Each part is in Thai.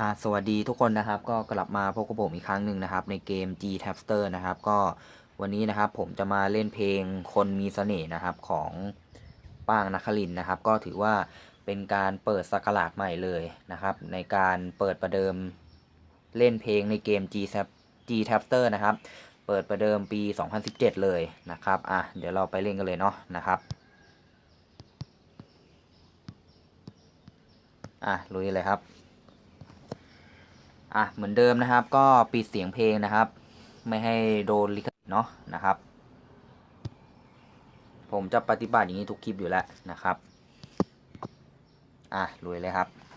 อ่าสวัสดีทุกคนนะครับ ก็กลับมาพบกับผมอีกครั้งหนึ่งนะครับ ในเกม G Tapster นะครับ ก็วันนี้นะครับผมจะมาเล่นเพลงคนมีเสน่ห์นะครับของป้างนัคลินนะครับ ก็ถือว่าเป็นการเปิดสักราชใหม่เลยนะครับ ในการเปิดประเดิมเล่นเพลงในเกม G Tap G Tapster นะครับ เปิดประเดิมปี 2017 เลยนะครับอะเดี๋ยวเราไปเล่นกันเลยเนาะนะครับอะลุยเลยครับ อะเหมือนเดิมนะครับ ก็ปิดเสียงเพลงนะครับ ไม่ให้โดนลิขสิทธิ์เนาะนะครับ ผมจะปฏิบัติอย่างนี้ทุกคลิปอยู่แล้วนะครับ อะรวยเลยครับ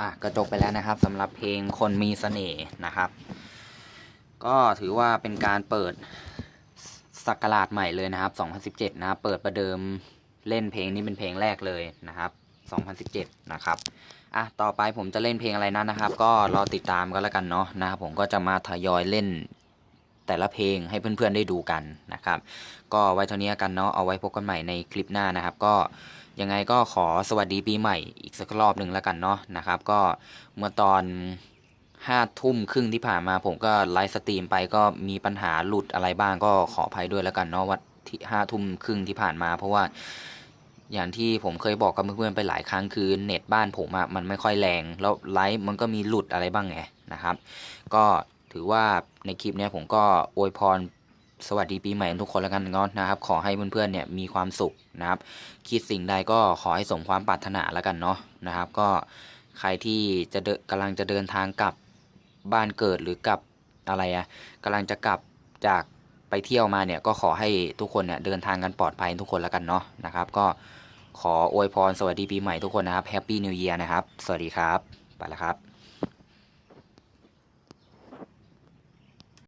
อะก็จบไปแล้วนะครับสำหรับเพลงคนมีเสน่ห์นะครับ ก็ถือว่าเป็นการเปิดสักราชใหม่เลยนะครับ 2017 นะครับ เปิดประเดิมเล่นเพลงนี้เป็นเพลงแรกเลยนะครับ 2017 นะครับอะต่อไปผมจะเล่นเพลงอะไรนั้นนะครับ ก็รอติดตามก็แล้วกันเนาะนะครับผมก็จะมาทยอยเล่น แต่ละเพลงให้เพื่อนๆได้ดูกันนะครับ ก็ไว้เท่านี้กันเนาะเอาไว้พบกันใหม่ในคลิปหน้านะครับ ก็ยังไงก็ขอสวัสดีปีใหม่อีกสักรอบหนึ่งแล้วกันเนาะนะครับ ก็เมื่อตอนห้าทุ่มครึ่งที่ผ่านมาผมก็ไลฟ์สตรีมไปก็มีปัญหาหลุดอะไรบ้างก็ขออภัยด้วยแล้วกันเนาะว่าที่ห้าทุ่มครึ่งที่ผ่านมา เพราะว่าอย่างที่ผมเคยบอกกับเพื่อนๆไปหลายครั้งคือเน็ตบ้านผมอะมันไม่ค่อยแรง แล้วไลฟ์มันก็มีหลุดอะไรบ้างไงนะครับ ก็ ถือว่าในคลิปเนี้ยผมก็อวยพรสวัสดีปีใหม่ทุกคนแล้วกันเนาะนะครับ ขอให้เพื่อนๆเนี่ยมีความสุขนะครับ คิดสิ่งใดก็ขอให้สมความปรารถนาแล้วกันเนาะนะครับ ก็ใครที่จะเดินกำลังจะเดินทางกลับบ้านเกิดหรือกลับอะไรอะกำลังจะกลับจากไปเที่ยวมาเนี่ยก็ขอให้ทุกคนเนี่ยเดินทางกันปลอดภัยทุกคนแล้วกันเนาะนะครับ ก็ขออวยพรสวัสดีปีใหม่ทุกคนนะครับแฮปปี้นิวเยียร์นะครับ สวัสดีครับ ไปแล้วครับ